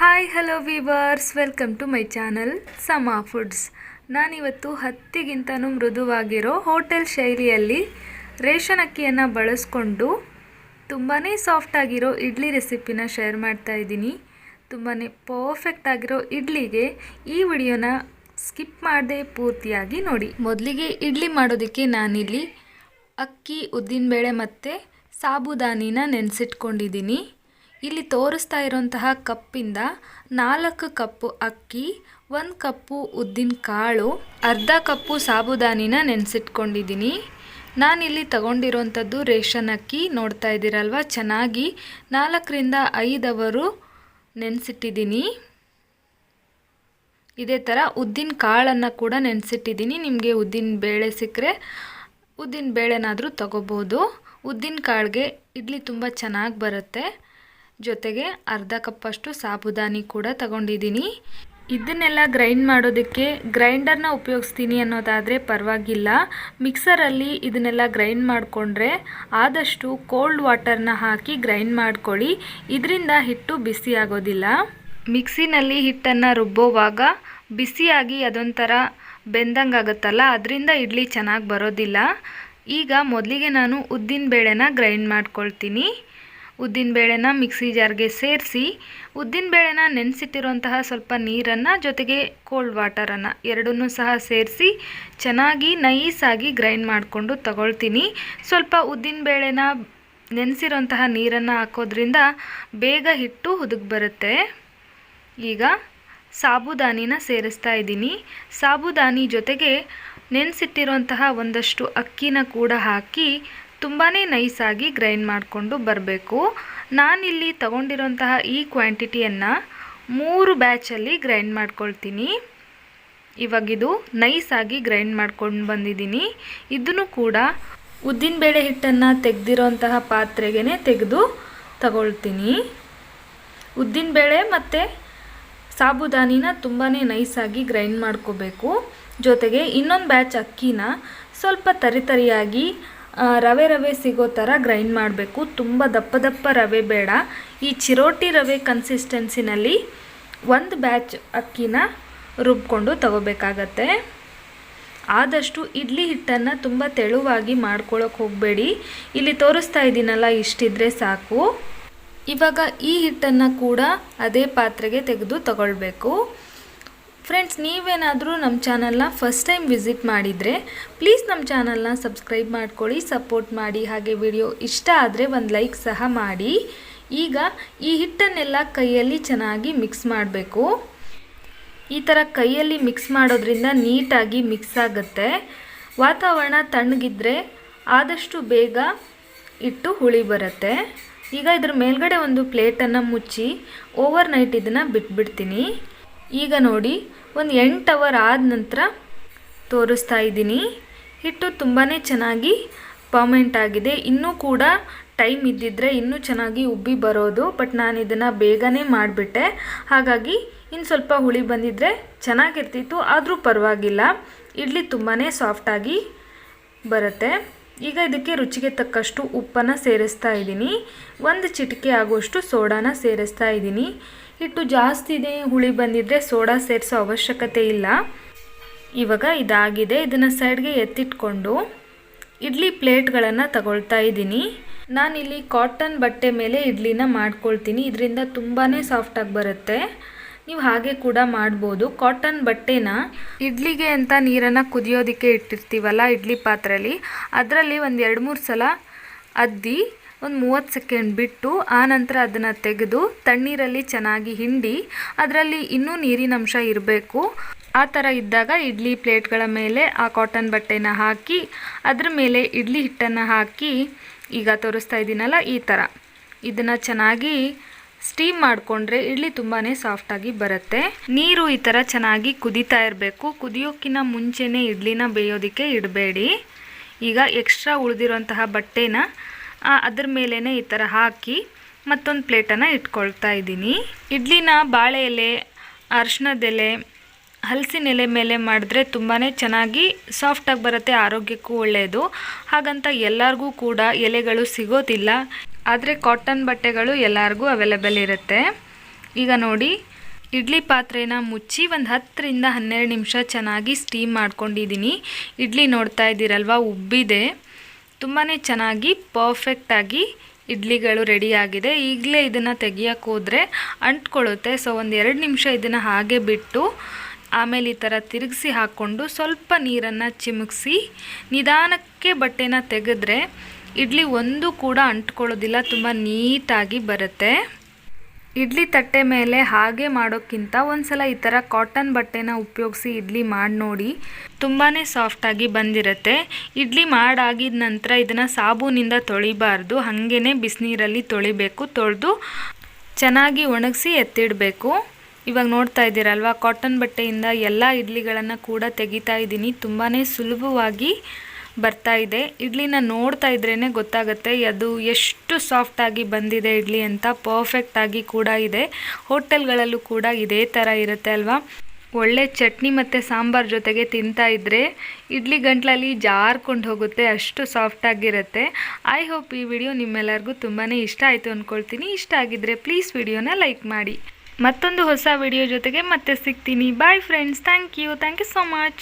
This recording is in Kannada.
Hi hello viewers welcome to my channel Sama foods ನಾನಿವತ್ತು ಹತ್ತಿಗಿಂತನೂ ಮೃದುವಾಗಿರೋ ಹೋಟೆಲ್ ಶೈಲಿಯಲ್ಲಿ ರೇಷನ್ ಅಕ್ಕಿಯನ್ನು ಬಳಸ್ಕೊಂಡು ತುಂಬಾ ಸಾಫ್ಟಾಗಿರೋ ಇಡ್ಲಿ ರೆಸಿಪಿನ ಶೇರ್ ಮಾಡ್ತಾ ಇದ್ದೀನಿ. ತುಂಬಾ ಪರ್ಫೆಕ್ಟ್ ಆಗಿರೋ ಇಡ್ಲಿಗೆ ಈ ವಿಡಿಯೋನ ಸ್ಕಿಪ್ ಮಾಡದೆ ಪೂರ್ತಿಯಾಗಿ ನೋಡಿ. ಮೊದಲಿಗೆ ಇಡ್ಲಿ ಮಾಡೋದಕ್ಕೆ ನಾನಿಲ್ಲಿ ಅಕ್ಕಿ, ಉದ್ದಿನಬೇಳೆ ಮತ್ತು ಸಾಬುದಾನಿನ ನೆನೆಸಿಟ್ಕೊಂಡಿದ್ದೀನಿ. ಇಲ್ಲಿ ತೋರಿಸ್ತಾ ಇರುವಂತಹ ಕಪ್ಪಿಂದ ನಾಲ್ಕು ಕಪ್ಪು ಅಕ್ಕಿ, ಒಂದು ಕಪ್ಪು ಉದ್ದಿನ ಕಾಳು, ಅರ್ಧ ಕಪ್ಪು ಸಾಬುದಾನಿನ ನೆನೆಸಿಟ್ಕೊಂಡಿದ್ದೀನಿ. ನಾನಿಲ್ಲಿ ತಗೊಂಡಿರುವಂಥದ್ದು ರೇಷನ್ ಅಕ್ಕಿ. ನೋಡ್ತಾ ಇದ್ದೀರಲ್ವ? ಚೆನ್ನಾಗಿ ನಾಲ್ಕರಿಂದ ಐದವರು ನೆನೆಸಿಟ್ಟಿದ್ದೀನಿ. ಇದೇ ಥರ ಉದ್ದಿನ ಕಾಳನ್ನು ಕೂಡ ನೆನೆಸಿಟ್ಟಿದ್ದೀನಿ. ನಿಮಗೆ ಉದ್ದಿನ ಬೇಳೆ ಸಿಕ್ಕರೆ ಉದ್ದಿನ ಬೇಳೆನಾದರೂ ತಗೋಬೋದು. ಉದ್ದಿನ ಕಾಳಿಗೆ ಇಡ್ಲಿ ತುಂಬ ಚೆನ್ನಾಗಿ ಬರುತ್ತೆ. ಜೊತೆಗೆ ಅರ್ಧ ಕಪ್ಪಷ್ಟು ಸಾಬುದಾನಿ ಕೂಡ ತಗೊಂಡಿದ್ದೀನಿ. ಇದನ್ನೆಲ್ಲ ಗ್ರೈಂಡ್ ಮಾಡೋದಕ್ಕೆ ಗ್ರೈಂಡರ್ನ ಉಪಯೋಗಿಸ್ತೀನಿ ಅನ್ನೋದಾದರೆ ಪರವಾಗಿಲ್ಲ. ಮಿಕ್ಸರಲ್ಲಿ ಇದನ್ನೆಲ್ಲ ಗ್ರೈಂಡ್ ಮಾಡಿಕೊಂಡ್ರೆ ಆದಷ್ಟು ಕೋಲ್ಡ್ ವಾಟರ್ನ ಹಾಕಿ ಗ್ರೈಂಡ್ ಮಾಡ್ಕೊಳ್ಳಿ. ಇದರಿಂದ ಹಿಟ್ಟು ಬಿಸಿ ಆಗೋದಿಲ್ಲ. ಮಿಕ್ಸಿನಲ್ಲಿ ಹಿಟ್ಟನ್ನು ರುಬ್ಬೋವಾಗ ಬಿಸಿಯಾಗಿ ಅದೊಂಥರ ಬೆಂದಂಗೆ ಆಗುತ್ತಲ್ಲ, ಅದರಿಂದ ಇಡ್ಲಿ ಚೆನ್ನಾಗಿ ಬರೋದಿಲ್ಲ. ಈಗ ಮೊದಲಿಗೆ ನಾನು ಉದ್ದಿನ ಬೇಳೆನ ಗ್ರೈಂಡ್ ಮಾಡ್ಕೊಳ್ತೀನಿ. ಉದ್ದಿನ ಬೇಳೆನ ಮಿಕ್ಸಿ ಜಾರ್ಗೆ ಸೇರಿಸಿ, ಉದ್ದಿನ ಬೇಳೆನ ನೆನೆಸಿಟ್ಟಿರುವಂತಹ ಸ್ವಲ್ಪ ನೀರನ್ನು ಜೊತೆಗೆ ಕೋಲ್ಡ್ ವಾಟರನ್ನು ಎರಡನ್ನೂ ಸಹ ಸೇರಿಸಿ ಚೆನ್ನಾಗಿ ನೈಸಾಗಿ ಗ್ರೈಂಡ್ ಮಾಡಿಕೊಂಡು ತಗೊಳ್ತೀನಿ. ಸ್ವಲ್ಪ ಉದ್ದಿನ ಬೇಳೆನ ನೆನೆಸಿರೋಂತಹ ನೀರನ್ನು ಹಾಕೋದ್ರಿಂದ ಬೇಗ ಹಿಟ್ಟು ಹುದುಗಿ ಬರುತ್ತೆ. ಈಗ ಸಾಬುದಾನಿನ ಸೇರಿಸ್ತಾ ಇದ್ದೀನಿ. ಸಾಬುದಾನಿ ಜೊತೆಗೆ ನೆನೆಸಿಟ್ಟಿರುವಂತಹ ಒಂದಷ್ಟು ಅಕ್ಕಿನ ಕೂಡ ಹಾಕಿ ತುಂಬಾ ನೈಸಾಗಿ ಗ್ರೈಂಡ್ ಮಾಡಿಕೊಂಡು ಬರಬೇಕು. ನಾನಿಲ್ಲಿ ತಗೊಂಡಿರೋಂತಹ ಈ ಕ್ವಾಂಟಿಟಿಯನ್ನು ಮೂರು ಬ್ಯಾಚಲ್ಲಿ ಗ್ರೈಂಡ್ ಮಾಡ್ಕೊಳ್ತೀನಿ. ಇವಾಗಿದು ನೈಸಾಗಿ ಗ್ರೈಂಡ್ ಮಾಡ್ಕೊಂಡು ಬಂದಿದ್ದೀನಿ. ಇದನ್ನು ಕೂಡ ಉದ್ದಿನಬೇಳೆ ಹಿಟ್ಟನ್ನು ತೆಗೆದಿರೋಂತಹ ಪಾತ್ರೆಗೆ ತೆಗೆದು ತಗೊಳ್ತೀನಿ. ಉದ್ದಿನಬೇಳೆ ಮತ್ತು ಸಾಬುದಾನಿನ ತುಂಬಾ ನೈಸಾಗಿ ಗ್ರೈಂಡ್ ಮಾಡ್ಕೋಬೇಕು. ಜೊತೆಗೆ ಇನ್ನೊಂದು ಬ್ಯಾಚ್ ಅಕ್ಕಿನ ಸ್ವಲ್ಪ ತರಿತರಿಯಾಗಿ ರವೆ ರವೆ ಸಿಗೋ ಥರ ಗ್ರೈಂಡ್ ಮಾಡಬೇಕು. ತುಂಬ ದಪ್ಪ ದಪ್ಪ ರವೆ ಬೇಡ. ಈ ಚಿರೋಟಿ ರವೆ ಕನ್ಸಿಸ್ಟೆನ್ಸಿನಲ್ಲಿ ಒಂದು ಬ್ಯಾಚ್ ಅಕ್ಕಿನ ರುಬ್ಕೊಂಡು ತಗೋಬೇಕಾಗತ್ತೆ. ಆದಷ್ಟು ಇಡ್ಲಿ ಹಿಟ್ಟನ್ನು ತುಂಬ ತೆಳುವಾಗಿ ಮಾಡ್ಕೊಳ್ಳೋಕೆ ಹೋಗಬೇಡಿ. ಇಲ್ಲಿ ತೋರಿಸ್ತಾ ಇದ್ದೀನಲ್ಲ ಇಷ್ಟಿದ್ರೆ ಸಾಕು. ಇವಾಗ ಈ ಹಿಟ್ಟನ್ನು ಕೂಡ ಅದೇ ಪಾತ್ರೆಗೆ ತೆಗೆದು ತಗೊಳ್ಬೇಕು. ಫ್ರೆಂಡ್ಸ್ ನೀವೇನಾದರೂ ನಮ್ಮ ಚಾನಲ್ನ ಫಸ್ಟ್ ಟೈಮ್ ವಿಸಿಟ್ ಮಾಡಿದರೆ ಪ್ಲೀಸ್ ನಮ್ಮ ಚಾನಲ್ನ ಸಬ್ಸ್ಕ್ರೈಬ್ ಮಾಡ್ಕೊಳ್ಳಿ ಸಪೋರ್ಟ್ ಮಾಡಿ, ಹಾಗೆ ವಿಡಿಯೋ ಇಷ್ಟ ಆದರೆ ಒಂದು ಲೈಕ್ ಸಹ ಮಾಡಿ. ಈಗ ಈ ಹಿಟ್ಟನ್ನೆಲ್ಲ ಕೈಯಲ್ಲಿ ಚೆನ್ನಾಗಿ ಮಿಕ್ಸ್ ಮಾಡಬೇಕು. ಈ ಥರ ಕೈಯಲ್ಲಿ ಮಿಕ್ಸ್ ಮಾಡೋದ್ರಿಂದ ನೀಟಾಗಿ ಮಿಕ್ಸ್ ಆಗುತ್ತೆ. ವಾತಾವರಣ ತಣ್ಣಗಿದ್ರೆ ಆದಷ್ಟು ಬೇಗ ಇಟ್ಟು ಹುಳಿ ಬರುತ್ತೆ. ಈಗ ಇದ್ರ ಮೇಲ್ಗಡೆ ಒಂದು ಪ್ಲೇಟನ್ನು ಮುಚ್ಚಿ ಓವರ್ ನೈಟ್ ಇದನ್ನು ಬಿಟ್ಬಿಡ್ತೀನಿ. ಈಗ ನೋಡಿ, ಒಂದು ಎಂಟು ಅವರ್ ಆದ ನಂತರ ತೋರಿಸ್ತಾ ಇದ್ದೀನಿ. ಹಿಟ್ಟು ತುಂಬಾ ಚೆನ್ನಾಗಿ ಪರ್ಮೆಂಟ್ ಆಗಿದೆ. ಇನ್ನೂ ಕೂಡ ಟೈಮ್ ಇದ್ದಿದ್ದರೆ ಇನ್ನೂ ಚೆನ್ನಾಗಿ ಉಬ್ಬಿ ಬರೋದು, ಬಟ್ ನಾನು ಇದನ್ನು ಬೇಗನೆ ಮಾಡಿಬಿಟ್ಟೆ. ಹಾಗಾಗಿ ಇನ್ನು ಸ್ವಲ್ಪ ಹುಳಿ ಬಂದಿದ್ದರೆ ಚೆನ್ನಾಗಿರ್ತಿತ್ತು, ಆದರೂ ಪರವಾಗಿಲ್ಲ. ಇಡ್ಲಿ ತುಂಬಾ ಸಾಫ್ಟಾಗಿ ಬರುತ್ತೆ. ಈಗ ಇದಕ್ಕೆ ರುಚಿಗೆ ತಕ್ಕಷ್ಟು ಉಪ್ಪನ್ನು ಸೇರಿಸ್ತಾ ಇದ್ದೀನಿ. ಒಂದು ಚಿಟಿಕೆ ಆಗುವಷ್ಟು ಸೋಡಾನ ಸೇರಿಸ್ತಾ ಇದ್ದೀನಿ. ಹಿಟ್ಟು ಜಾಸ್ತಿ ಇದೆ, ಹುಳಿ ಬಂದಿದ್ದರೆ ಸೋಡಾ ಸೇರಿಸೋ ಅವಶ್ಯಕತೆ ಇಲ್ಲ. ಇವಾಗ ಇದಾಗಿದೆ, ಇದನ್ನು ಸೈಡ್ಗೆ ಎತ್ತಿಟ್ಕೊಂಡು ಇಡ್ಲಿ ಪ್ಲೇಟ್ಗಳನ್ನು ತಗೊಳ್ತಾ ಇದ್ದೀನಿ. ನಾನಿಲ್ಲಿ ಕಾಟನ್ ಬಟ್ಟೆ ಮೇಲೆ ಇಡ್ಲಿನ ಮಾಡ್ಕೊಳ್ತೀನಿ, ಇದರಿಂದ ತುಂಬಾ ಸಾಫ್ಟಾಗಿ ಬರುತ್ತೆ. ನೀವು ಹಾಗೆ ಕೂಡ ಮಾಡ್ಬೋದು. ಕಾಟನ್ ಬಟ್ಟೆನ ಇಡ್ಲಿಗೆ ಅಂತ ನೀರನ್ನು ಕುದಿಯೋದಕ್ಕೆ ಇಟ್ಟಿರ್ತೀವಲ್ಲ, ಇಡ್ಲಿ ಪಾತ್ರೆಯಲ್ಲಿ ಅದರಲ್ಲಿ ಒಂದು ಎರಡು ಮೂರು ಸಲ ಅದ್ದಿ ಒಂದು ಮೂವತ್ತು ಸೆಕೆಂಡ್ ಬಿಟ್ಟು ಆನಂತರ ಅದನ್ನು ತೆಗೆದು ತಣ್ಣೀರಲ್ಲಿ ಚೆನ್ನಾಗಿ ಹಿಂಡಿ, ಅದರಲ್ಲಿ ಇನ್ನೂ ನೀರಿನಂಶ ಇರಬೇಕು. ಆ ಥರ ಇದ್ದಾಗ ಇಡ್ಲಿ ಪ್ಲೇಟ್ಗಳ ಮೇಲೆ ಆ ಕಾಟನ್ ಬಟ್ಟೆನ ಹಾಕಿ, ಅದ್ರ ಮೇಲೆ ಇಡ್ಲಿ ಹಿಟ್ಟನ್ನು ಹಾಕಿ, ಈಗ ತೋರಿಸ್ತಾ ಇದ್ದೀನಲ್ಲ ಈ ಥರ ಇದನ್ನು ಚೆನ್ನಾಗಿ ಸ್ಟೀಮ್ ಮಾಡಿಕೊಂಡ್ರೆ ಇಡ್ಲಿ ತುಂಬಾ ಸಾಫ್ಟಾಗಿ ಬರುತ್ತೆ. ನೀರು ಈ ಥರ ಚೆನ್ನಾಗಿ ಕುದೀತಾ ಇರಬೇಕು. ಕುದಿಯೋಕ್ಕಿಂತ ಮುಂಚೆನೇ ಇಡ್ಲಿನ ಬೇಯೋದಕ್ಕೆ ಇಡಬೇಡಿ. ಈಗ ಎಕ್ಸ್ಟ್ರಾ ಉಳಿದಿರುವಂತಹ ಬಟ್ಟೆನ ಅದ್ರ ಮೇಲೇ ಈ ಥರ ಹಾಕಿ ಮತ್ತೊಂದು ಪ್ಲೇಟನ್ನು ಇಟ್ಕೊಳ್ತಾ ಇದ್ದೀನಿ. ಇಡ್ಲಿನ ಬಾಳೆ ಎಲೆ ಅರ್ಶಿನದ ಎಲೆ, ಹಲಸಿನ ಎಲೆ ಮೇಲೆ ಮಾಡಿದ್ರೆ ತುಂಬಾ ಚೆನ್ನಾಗಿ ಸಾಫ್ಟಾಗಿ ಬರುತ್ತೆ, ಆರೋಗ್ಯಕ್ಕೂ ಒಳ್ಳೆಯದು ಹಾಗಂತ ಎಲ್ಲರಿಗೂ ಕೂಡ ಎಲೆಗಳು ಸಿಗೋದಿಲ್ಲ. ಆದರೆ ಕಾಟನ್ ಬಟ್ಟೆಗಳು ಎಲ್ಲರಿಗೂ ಅವೈಲೇಬಲ್ ಇರುತ್ತೆ. ಈಗ ನೋಡಿ, ಇಡ್ಲಿ ಪಾತ್ರೆನ ಮುಚ್ಚಿ ಒಂದು ಹತ್ತರಿಂದ ಹನ್ನೆರಡು ನಿಮಿಷ ಚೆನ್ನಾಗಿ ಸ್ಟೀಮ್ ಮಾಡ್ಕೊಂಡಿದ್ದೀನಿ. ಇಡ್ಲಿ ನೋಡ್ತಾ ಇದ್ದೀರಲ್ವ, ಉಬ್ಬಿದೆ. ತುಂಬಾ ಚೆನ್ನಾಗಿ ಪರ್ಫೆಕ್ಟಾಗಿ ಇಡ್ಲಿಗಳು ರೆಡಿಯಾಗಿದೆ ಈಗಲೇ ಇದನ್ನು ತೆಗಿಯೋಕ್ಕೆ ಹೋದರೆ ಅಂಟ್ಕೊಳ್ಳುತ್ತೆ. ಸೊ ಒಂದು ಎರಡು ನಿಮಿಷ ಇದನ್ನು ಹಾಗೆ ಬಿಟ್ಟು, ಆಮೇಲೆ ಈ ಥರ ತಿರುಗಿಸಿ ಹಾಕ್ಕೊಂಡು ಸ್ವಲ್ಪ ನೀರನ್ನು ಚಿಮುಕ್ಸಿ, ನಿಧಾನಕ್ಕೆ ಬಟ್ಟೆನ ತೆಗೆದ್ರೆ ಇಡ್ಲಿ ಒಂದು ಕೂಡ ಅಂಟ್ಕೊಳ್ಳೋದಿಲ್ಲ. ತುಂಬ ನೀಟಾಗಿ ಬರುತ್ತೆ. ಇಡ್ಲಿ ತಟ್ಟೆ ಮೇಲೆ ಹಾಗೆ ಮಾಡೋಕ್ಕಿಂತ ಒಂದ್ಸಲ ಈ ಥರ ಕಾಟನ್ ಬಟ್ಟೆನ ಉಪಯೋಗಿಸಿ ಇಡ್ಲಿ ಮಾಡಿ ನೋಡಿ. ತುಂಬಾ ಸಾಫ್ಟಾಗಿ ಬಂದಿರುತ್ತೆ. ಇಡ್ಲಿ ಮಾಡಾಗಿದ ನಂತರ ಇದನ್ನು ಸಾಬೂನಿಂದ ತೊಳಿಬಾರ್ದು. ಹಾಗೇ ಬಿಸಿನೀರಲ್ಲಿ ತೊಳಿಬೇಕು. ತೊಳೆದು ಚೆನ್ನಾಗಿ ಒಣಗಿಸಿ ಎತ್ತಿಡಬೇಕು. ಇವಾಗ ನೋಡ್ತಾ ಇದ್ದೀರಲ್ವ ಕಾಟನ್ ಬಟ್ಟೆಯಿಂದ ಎಲ್ಲ ಇಡ್ಲಿಗಳನ್ನು ಕೂಡ ತೆಗಿತಾ ಇದ್ದೀನಿ. ತುಂಬಾ ಸುಲಭವಾಗಿ ಬರ್ತಾ ಇದೆ. ಇಡ್ಲಿನ ನೋಡ್ತಾ ಇದ್ರೇ ಗೊತ್ತಾಗುತ್ತೆ ಅದು ಎಷ್ಟು ಸಾಫ್ಟಾಗಿ ಬಂದಿದೆ ಇಡ್ಲಿ ಅಂತ ಪರ್ಫೆಕ್ಟಾಗಿ ಕೂಡ ಇದೆ. ಹೋಟೆಲ್ಗಳಲ್ಲೂ ಕೂಡ ಇದೇ ಥರ ಇರುತ್ತೆ ಅಲ್ವಾ? ಒಳ್ಳೆ ಚಟ್ನಿ ಮತ್ತು ಸಾಂಬಾರ್ ಜೊತೆಗೆ ತಿಂತಾ ಇದ್ದರೆ ಇಡ್ಲಿ ಗಂಟ್ಲಲ್ಲಿ ಜಾರ್ಕೊಂಡು ಹೋಗುತ್ತೆ, ಅಷ್ಟು ಸಾಫ್ಟಾಗಿರುತ್ತೆ ಐ ಹೋಪ್ ಈ ವಿಡಿಯೋ ನಿಮ್ಮೆಲ್ಲರಿಗೂ ತುಂಬಾ ಇಷ್ಟ ಆಯಿತು ಅಂದ್ಕೊಳ್ತೀನಿ ಇಷ್ಟ ಆಗಿದ್ದರೆ ಪ್ಲೀಸ್ ವಿಡಿಯೋನ ಲೈಕ್ ಮಾಡಿ. ಮತ್ತೊಂದು ಹೊಸ ವಿಡಿಯೋ ಜೊತೆಗೆ ಮತ್ತೆ ಸಿಗ್ತೀನಿ. Bye friends thank you thank you so much